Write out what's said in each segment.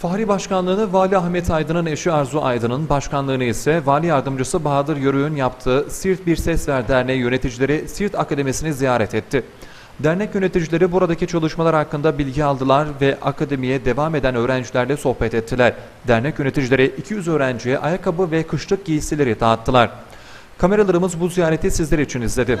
Fahri Başkanlığı'nı Vali Ahmet Aydın'ın eşi Arzu Aydın'ın, başkanlığını ise Vali Yardımcısı Bahadır Yörük'ün yaptığı Siirt Bir Ses Ver Derneği yöneticileri Siirt Akademisi'ni ziyaret etti. Dernek yöneticileri buradaki çalışmalar hakkında bilgi aldılar ve akademiye devam eden öğrencilerle sohbet ettiler. Dernek yöneticileri 200 öğrenciye ayakkabı ve kışlık giysileri dağıttılar. Kameralarımız bu ziyareti sizler için izledi.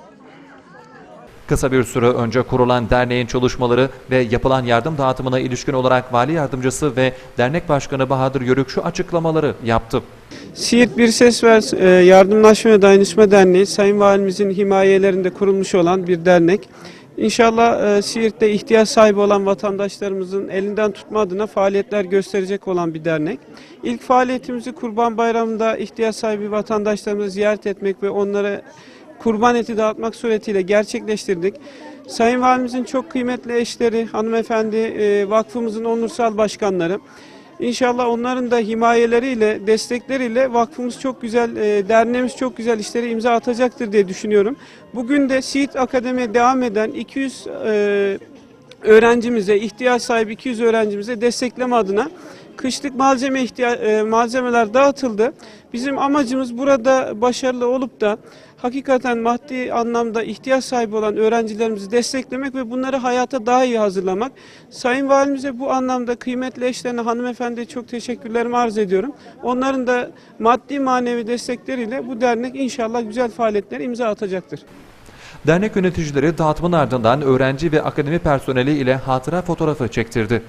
Kısa bir süre önce kurulan derneğin çalışmaları ve yapılan yardım dağıtımına ilişkin olarak Vali Yardımcısı ve Dernek Başkanı Bahadır Yörük şu açıklamaları yaptı. Siirt Bir Ses Ver e, Yardımlaşma ve Dayanışma Derneği Sayın Valimizin himayelerinde kurulmuş olan bir dernek. İnşallah e, Siirt'te ihtiyaç sahibi olan vatandaşlarımızın elinden tutma adına faaliyetler gösterecek olan bir dernek. İlk faaliyetimizi Kurban Bayramı'nda ihtiyaç sahibi vatandaşlarımızı ziyaret etmek ve onlara kurban eti dağıtmak suretiyle gerçekleştirdik. Sayın Valimizin çok kıymetli eşleri, hanımefendi, e, vakfımızın onursal başkanları. İnşallah onların da himayeleriyle, destekleriyle vakfımız çok güzel, e, derneğimiz çok güzel işlere imza atacaktır diye düşünüyorum. Bugün de Siirt Akademi'ye devam eden 200 e, öğrencimize, ihtiyaç sahibi 200 öğrencimize destekleme adına kışlık malzeme ihtiya- e, malzemeler dağıtıldı. Bizim amacımız burada başarılı olup da hakikaten maddi anlamda ihtiyaç sahibi olan öğrencilerimizi desteklemek ve bunları hayata daha iyi hazırlamak. Sayın Valimize bu anlamda kıymetli eşlerine hanımefendiye çok teşekkürlerimi arz ediyorum. Onların da maddi manevi destekleriyle bu dernek inşallah güzel faaliyetlere imza atacaktır. Dernek yöneticileri dağıtımın ardından öğrenci ve akademi personeli ile hatıra fotoğrafı çektirdi.